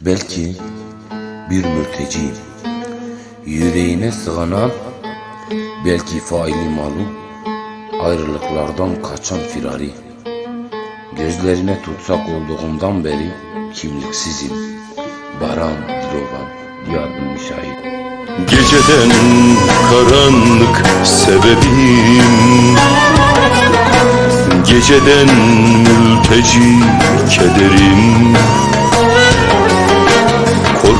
Belki bir mülteciyim. Yüreğine sığınan belki faili malum ayrılıklardan kaçan firari. Gözlerine tutsak olduğumdan beri kimliksizim. Baran Dilovan Diyarbakır şahit. Geceden karanlık sebebim Geceden mülteci kederim